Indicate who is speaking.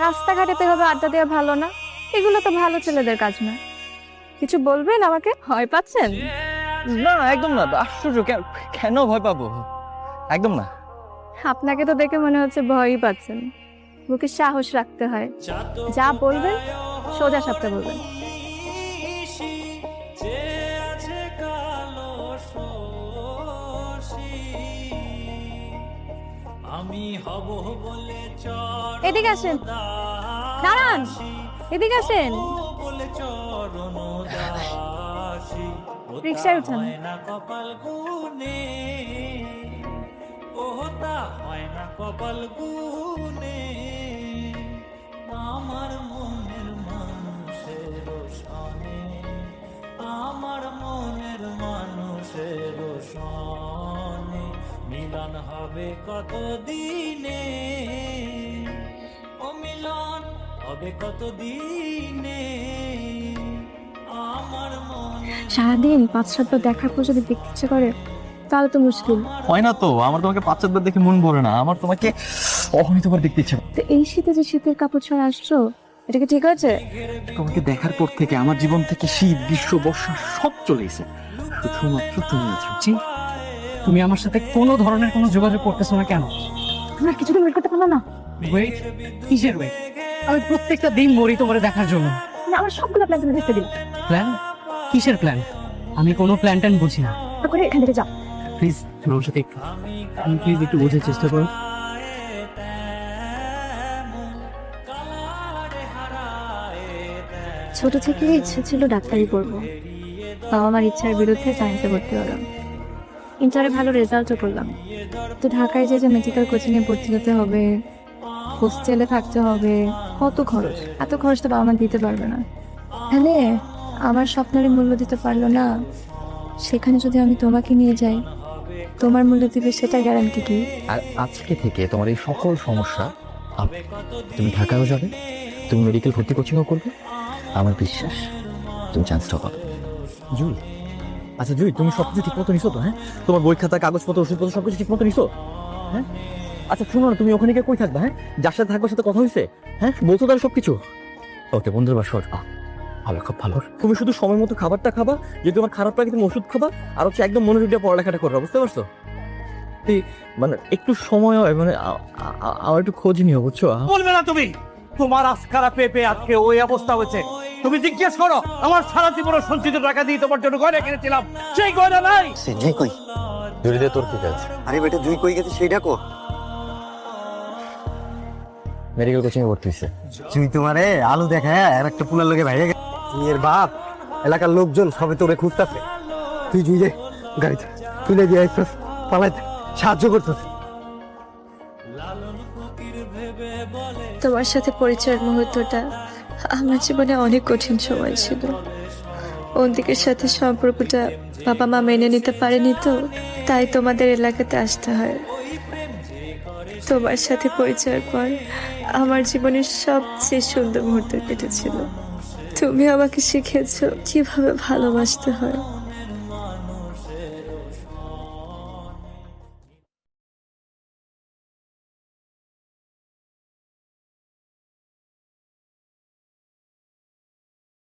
Speaker 1: রাস্তাঘাটে তো এভাবে আড্ডা দেওয়া ভালো না। এগুলো তো ভালো ছেলেদের কাজ না কিছু বলবেন আমাকে? ভয় পাচ্ছেন?
Speaker 2: না একদম না। আশ্চর্য কেন- ভয় পাবো? একদম না।
Speaker 1: আপনাকে তো দেখে মনে হচ্ছে ভয়ই পাচ্ছেন। বুকে সাহস রাখতে হয়। যা বলবেন সোজা সাপটা বলবেন। এদিকে আসেন। দাঁড়ান। এদিকে আসেন।
Speaker 3: বলে চরণ দাসী।
Speaker 1: রিক্সায় উঠান।
Speaker 3: না কপাল গুনে ওহতা হয় না কপাল গুনে আমার মিলন হবে কত দিনে ও মিলন হবে কত দিনে আমার মনে
Speaker 1: সারাদিন পাঁচ সাতবার দেখার পর যদি দেখতে ইচ্ছে করে তাহলে তো মুশকিল।
Speaker 2: হয় না তো আমার তোমাকে পাঁচ চারবার দেখে মন ভরে না আমার তোমাকে অহমিতবার দেখতে ইচ্ছে
Speaker 1: তো এই শীতে যে শীতের কাপড় ছাড়া আসছো এটা কি ঠিক আছে
Speaker 2: তোমাকে দেখার পর থেকে আমার জীবন থেকে শীত গ্রীষ্ম বর্ষা সব চলে গেছে শুধুমাত্র তুমি আছো
Speaker 4: তুমি আমার সাথে কোনো ধরনের কোনো যোগাযোগ করতেছো না কেন?
Speaker 1: আমরা কিছুদিন ওয়েট করতে পারল না?
Speaker 4: ওয়েট কিসের ওয়েট আমি প্রত্যেকটা দিন মরি তোমার দেখার জন্য।
Speaker 1: না, আমার সবগুলো প্ল্যান তুমি দেখতে দিন
Speaker 4: প্ল্যান কিসের প্ল্যান আমি কোনো প্ল্যান ট্যান বুঝি না।
Speaker 1: করে এখান থেকে যাও।
Speaker 4: প্লিজ তুমি আমার সাথে একটু প্লিজ একটু বোঝার চেষ্টা করো।
Speaker 1: ছোট থেকে ইচ্ছে ছিল ডাক্তারি করব বাবা মার ইচ্ছার বিরুদ্ধে সায়েন্সে ভর্তি হলাম। ইন্টারে ভালো রেজাল্টও করলাম। তো ঢাকায় যে যে মেডিকেল কোচিংয়ে ভর্তি হতে হবে হোস্টেলে থাকতে হবে, কত খরচ? এত খরচ তো বাবা মা দিতে পারবে না। তাহলে আমার স্বপ্নের মূল্য দিতে পারল না। সেখানে যদি আমি তোমাকে নিয়ে যাই, তোমার মূল্য দিবে সেটা গ্যারান্টি কি?
Speaker 2: আর আজকে থেকে তোমার এই সকল সমস্যা তুমি ঢাকায়ও যাবে, তুমি মেডিকেল ভর্তি কোচিংও করবে। আমার বিশ্বাস, তুমি চান্সটা পাবে। জুই আচ্ছা জুই, তুমি সব কিছু ঠিক মতো নিছো তো হ্যাঁ? তোমার বই খাতা, কাগজপত্র, ওষুধপত্র সব কিছু ঠিক মতো নিছো? হ্যাঁ? আচ্ছা শুনো না তুমি ওখানে গিয়ে কই থাকবা হ্যাঁ? যার সাথে থাকবার সাথে কথা হয়েছে হ্যাঁ? বলছো তার সব কিছু ওকে, বন্ধুর আসবা ভালো, খুব ভালো। তুমি শুধু সময় মতো খাবারটা খাবা, যদি তোমার খারাপ লাগে তুমি ওষুধ খাবা, আর হচ্ছে একদম মনোযোগ দিয়ে পড়ালেখাটা করবা, বুঝতে পারছ? মানে একটু সময় হয় মানে আমার একটু খোঁজ নিও, বুঝছ?
Speaker 5: বলবে না তুমি! তোমার আজকারা পেয়ে আজকে ওই অবস্থা হয়েছে। তুমি জিজ্ঞেস করো আমার সারা জীবনের সঞ্চিত টাকা দিয়ে তোমার জন্য গয়না কিনেছিলাম। সেই গয়না নাই।
Speaker 6: জুই কই?
Speaker 2: জুড়িতে তোর কি কাজ?
Speaker 6: আরে বেটা জুই কই গেছে সেইটা কো
Speaker 2: মেডিকেল কোচিং এ ভর্তি হয়েছে।
Speaker 6: জুই তোমারে আলু দেখায় আর একটা পুলার লোকে ভাইয়া গেছে। তুই এর বাপ এলাকার লোকজন সবে তোরে খুঁজতাছে। তুই জুই গাড়িতে। তুলে দিয়ে আইসস পালাইতে। সাহায্য করতেছ।
Speaker 7: তোমার সাথে পরিচয়ের মুহূর্তটা আমার জীবনে অনেক কঠিন সময় ছিল। অন্তিকের সাথে সম্পর্কটা বাবা মা মেনে নিতে পারেনি তো, তাই তোমাদের এলাকাতে আসতে হয়। তোমার সাথে পরিচয়ের পর আমার জীবনের সবচেয়ে সুন্দর মুহূর্ত কেটেছিল। তুমি আমাকে শিখেছ কীভাবে ভালোবাসতে হয়।